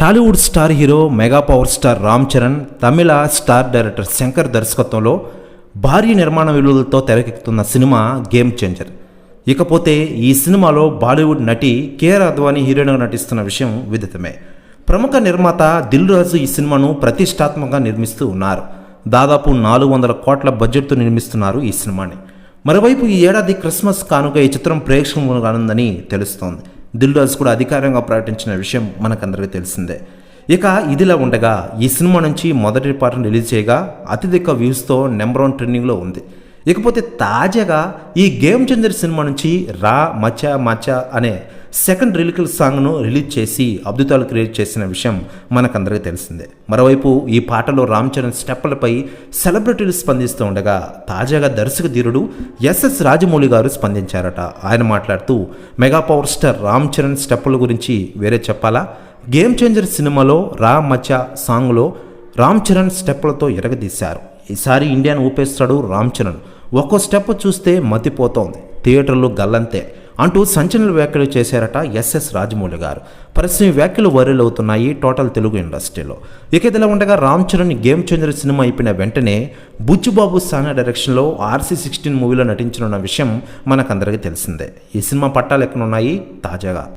Tollywood star hero mega power star Ram Charan తమిళ star director Shankar దర్శకత్వంలో భారీ నిర్మాణ విలువలతో తెరకెక్కుతున్న సినిమా గేమ్ చేంజర్. ఇకపోతే ఈ సినిమాలో బాలీవుడ్ నటి కేఆర్ అద్వానీ హీరోయిన్గా నటిస్తున్న విషయం విదితమే. ప్రముఖ నిర్మాత దిల్ రాజు ఈ సినిమాను ప్రతిష్టాత్మకంగా నిర్మిస్తూ ఉన్నారు. దాదాపు నాలుగు వందల కోట్ల బడ్జెట్తో నిర్మిస్తున్నారు ఈ సినిమాని. మరోవైపు ఈ ఏడాది క్రిస్మస్ కానుక ఈ చిత్రం ప్రేక్షకులు కానుందని తెలుస్తోంది. దిల్రాజు కూడా అధికారికంగా ప్రకటించిన విషయం మనకందరికీ తెలిసిందే. ఇక ఇదిలా ఉండగా ఈ సినిమా నుంచి మొదటి పాటను రిలీజ్ చేయగా అత్యధిక వ్యూస్తో నెంబర్ వన్ ట్రెండింగ్లో ఉంది. ఇకపోతే తాజాగా ఈ గేమ్ చందర్ సినిమా నుంచి రా మచా మచా అనే సెకండ్ రిలికల్ సాంగ్ను రిలీజ్ చేసి అద్భుతాలు క్రియేట్ చేసిన విషయం మనకందరికీ తెలిసిందే. మరోవైపు ఈ పాటలో రామ్ చరణ్ స్టెప్పులపై సెలబ్రిటీలు స్పందిస్తూ ఉండగా తాజాగా దర్శక ధీరుడు ఎస్ఎస్ రాజమౌళి గారు స్పందించారట. ఆయన మాట్లాడుతూ mega power star Ram Charan స్టెప్పుల గురించి వేరే చెప్పాలా? గేమ్ చేంజర్ సినిమాలో రా మచా సాంగ్లో రామ్ చరణ్ స్టెప్పులతో ఎరగదీశారు. ఈసారి ఇండియాను ఊపేస్తాడు రామ్ చరణ్. ఒక్కో స్టెప్ చూస్తే మతిపోతోంది. థియేటర్లు గల్లంతే అంటూ సంచలన వ్యాఖ్యలు చేశారట ఎస్ఎస్ రాజమౌళి గారు. పరిశ్రమ వ్యాఖ్యలు వైరల్ అవుతున్నాయి టోటల్ తెలుగు ఇండస్ట్రీలో. ఇక ఇదిలా ఉండగా Ram Charan game changer cinema అయిపోయిన వెంటనే బుచ్చుబాబు సానా డైరెక్షన్లో ఆర్సీ సిక్స్టీన్ మూవీలో నటించనున్న విషయం మనకందరికీ తెలిసిందే. ఈ సినిమా పట్టాలు ఎక్కనున్నాయి తాజాగా.